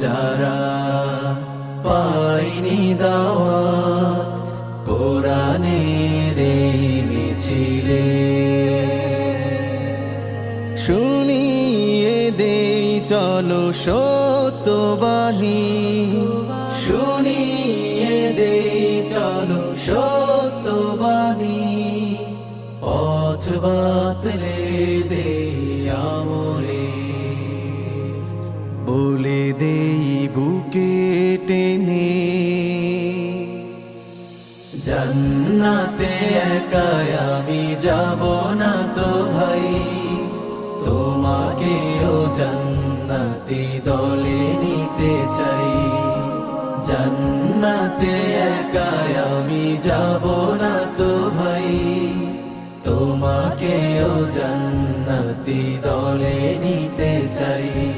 যারা পাইনি দাওয়াত এই মিছিলে শুনিয়ে দেই, চলো সত্যবাণী। শুনিয়ে দেই, চলো সত্যবাণী। পথ বাতলে দেই আমরে। বলে দেই বুকে টেনে জান্নাতে একাই আমি যাব না তো ভাই তোমাকেও জান্নাতি দলে নিতে চাই জান্নাতে একাই আমি যাব না তো ভাই তোমাকেও জান্নাতি দলে নিতে চাই